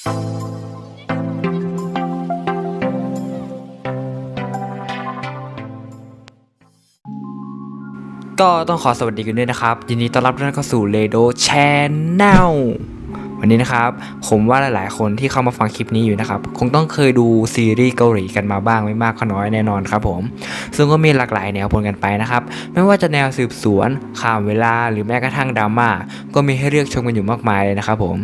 ก็ต้องขอสวัสดีกันด้วยนะครับ ยินดีต้อนรับทุกท่านเข้าสู่เลโดชานแนล วันนี้นะครับผมว่าหลายๆ คนที่เข้ามาฟังคลิปนี้อยู่นะครับคงต้องเคยดูซีรีส์เกาหลีกันมาบ้างไม่มากก็น้อยแน่นอนครับผม ซึ่งก็มีหลากหลายแนวปนกันไปนะครับไม่ว่าจะแนวสืบสวนข่ามเวลาหรือแม้กระทั่งดราม่าก็มีให้เลือกชมกันอยู่มากมายเลยนะครับผม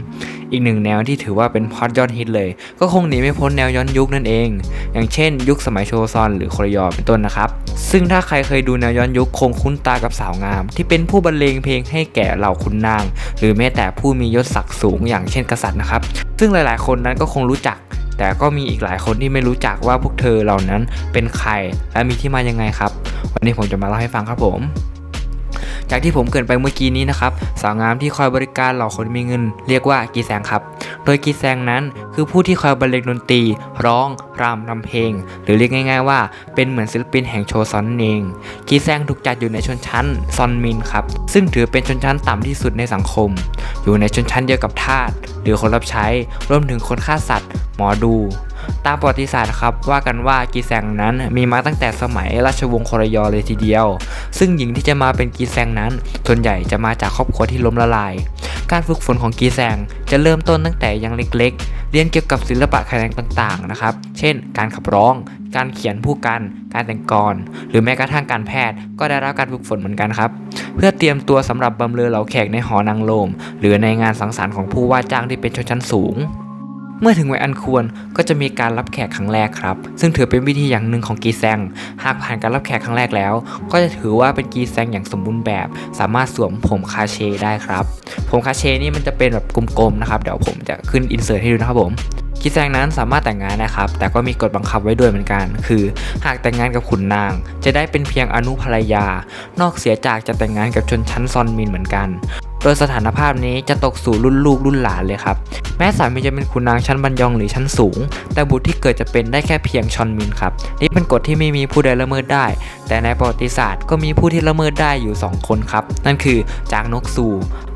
อีกหนึ่งแนวที่ถือว่าเป็นพอดยอดฮิตเลย ก็คงหนีไม่พ้นแนวย้อนยุคนั่นเอง อย่างเช่น ยุคสมัยโชซอนหรือโครยอเป็นต้นนะครับ ซึ่งถ้าใครเคยดูแนวย้อนยุคคงคุ้นตากับสาวงาม ที่เป็นผู้บรรเลงเพลงให้แก่เหล่าขุนนาง หรือแม้แต่ผู้มียศศักดิ์สูงอย่างเช่นกษัตริย์นะครับ ซึ่งหลายๆ คนนั้นก็คงรู้จัก แต่ก็มีอีกหลายคนที่ไม่รู้จักว่าพวกเธอเหล่านั้นเป็นใครและมีที่มายังไงครับ วันนี้ผมจะมาเล่าให้ฟังครับผมจากที่ผมเกินไปเมื่อกี้นี้นะครับสาวงามที่คอยบริการเหล่าคนมีเงิน เรียกว่ากีแซงครับ โดยกีแซงนั้นคือผู้ที่คอยบรรเลงดนตรี ร้องรำทำเพลง หรือเรียกง่าย ๆ ว่าเป็นเหมือนศิลปินแห่งโชซอนนั่นเองกีแซงถูกจัดอยู่ในชนชั้นซอนมินครับซึ่งถือเป็นชนชั้นต่ำที่สุดในสังคม อยู่ในชนชั้นเดียวกับทาสหรือคนรับใช้รวมถึงคนฆ่าสัตว์ หมอดู ตามประวัติศาสตร์ครับว่ากันว่ากีแซงนั้นมีมาตั้งแต่สมัยราชวงศ์โครยอเลยทีเดียว ซึ่งหญิงที่จะมาเป็นกีแซงนั้น ส่วนใหญ่จะมาจากครอบครัวที่ล้มละลาย การฝึกฝนของกีแซงจะเริ่มต้นตั้งแต่ยังเล็กๆ เรียนเกี่ยวกับศิลปะแขนงต่างๆนะครับ เช่น การขับร้อง การเขียนผู้กัน การแต่งกร หรือแม้กระทั่งการแพทย์ ก็ได้รับการฝึกฝนเหมือนกันครับ เพื่อเตรียมตัวสำหรับบำเรอเหล่าแขกในหอนางโลม หรือในงานสังสรรค์ของผู้ว่าจ้างที่เป็นชนชั้นสูง เมื่อถึงวัยอันควรก็จะมีการรับแขกครั้งแรกครับ ซึ่งถือเป็นวิธีอย่างหนึ่งของกีแซง หากผ่านการรับแขกครั้งแรกแล้ว ก็จะถือว่าเป็นกีแซงอย่างสมบูรณ์แบบ สามารถสวมผมคาเชได้ครับ ผมคาเชนี่มันจะเป็นแบบกลมๆนะครับ เดี๋ยวผมจะขึ้นอินเสิร์ตให้ดูนะครับผมกีแซงนั้นสามารถแต่งงานนะครับ แต่ก็มีกฎบังคับไว้ด้วยเหมือนกัน คือ หากแต่งงานกับขุนนาง จะได้เป็นเพียงอนุภรรยา นอกเสียจากจะแต่งงานกับชนชั้นซอนมินเหมือนกัน โดยสถานภาพนี้จะตกสู่รุ่นลูกรุ่นหลานเลยครับ แม้สามีจะเป็นขุนนางชั้นบันยองหรือชั้นสูง แต่บุตรที่เกิดจะเป็นได้แค่เพียงชอนมินครับ นี่เป็นกฎที่ไม่มีผู้ใดละเมิดได้ แต่ในประวัติศาสตร์ก็มีผู้ที่ละเมิดได้อยู่ 2 คนครับ นั่นคือจางนกซู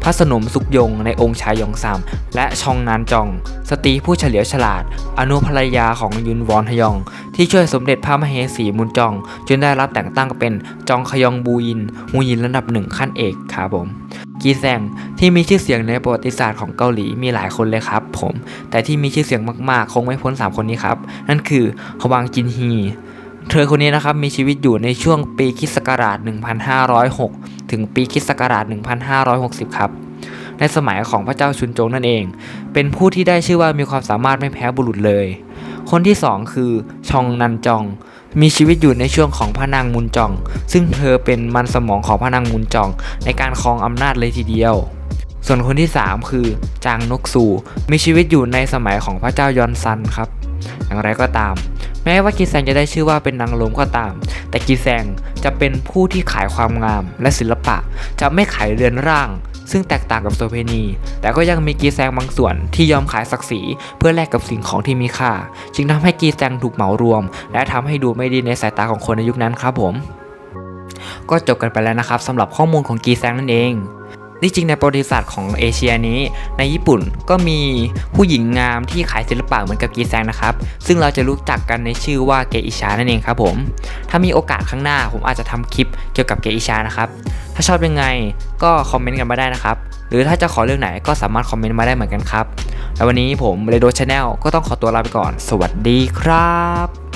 พระสนมสุกยงในองค์ชายยองซัมและชองนานจอง สตรีผู้เฉลียวฉลาด อนุภรรยาของยุนวอนฮยอง ที่ช่วยสมเด็จพระมเหสีมุนจองจนได้รับแต่งตั้งเป็นจองขยองบูยินมูยินระดับหนึ่งขั้นเอกครับผม กีแซงที่มีชื่อเสียงในประวัติศาสตร์ของเกาหลีมีหลายคนเลยครับผม แต่ที่มีชื่อเสียงมากๆ คงไม่พ้น 3 คนนี้ครับ นั่นคือฮวังจินฮี เธอคนนี้นะครับมีชีวิตอยู่ในช่วงปีคริสต์ศักราช 1506 ถึงปีคริสต์ศักราช 1560 ครับในสมัยของพระเจ้าชุนจงนั่นเอง เป็นผู้ที่ได้ชื่อว่ามีความสามารถไม่แพ้บุรุษเลย คนที่ 2 คือชองนันจอง มีชีวิตอยู่ในช่วงของพระนางมุนจอง ซึ่งเธอเป็นมันสมองของพระนางมุนจอง ในการครองอำนาจเลยทีเดียว ส่วนคนที่ 3 คือจางนกซูมีชีวิตอยู่ในสมัยของพระเจ้ายอนซันครับ อย่างไรก็ตาม แม้ว่ากีแซงจะได้ชื่อว่าเป็นนางลมก็ตาม แต่กีแซงจะเป็นผู้ที่ขายความงามและศิลปะ จะไม่ขายเรือนร่าง ซึ่งแตกต่างกับโซเพนี แต่ก็ยังมีกีแซงบางส่วนที่ยอมขายศักดิ์ศรีเพื่อแลกกับสิ่งของที่มีค่า จึงทำให้กีแซงถูกเหมารวม และทำให้ดูไม่ดีในสายตาของคนในยุคนั้นครับผม ก็จบกันไปแล้วนะครับสำหรับข้อมูลของกีแซงนั่นเอง ที่จริงในประวัติศาสตร์ของเอเชียนี้ ในญี่ปุ่นก็มีผู้หญิงงามที่ขายศิลปะเหมือนกับกีแซงนะครับ ซึ่งเราจะรู้จักกันในชื่อว่าเกอิชานั่นเองครับผม ถ้ามีโอกาสข้างหน้าผมอาจจะทำคลิปเกี่ยวกับเกอิชานะครับ ถ้าชอบยังไงก็คอมเมนต์กันมาได้นะครับ หรือถ้าจะขอเรื่องไหนก็สามารถคอมเมนต์มาได้เหมือนกันครับ แล้ววันนี้ผมเรโดชาแนลก็ต้องขอตัวลาไปก่อน สวัสดีครับ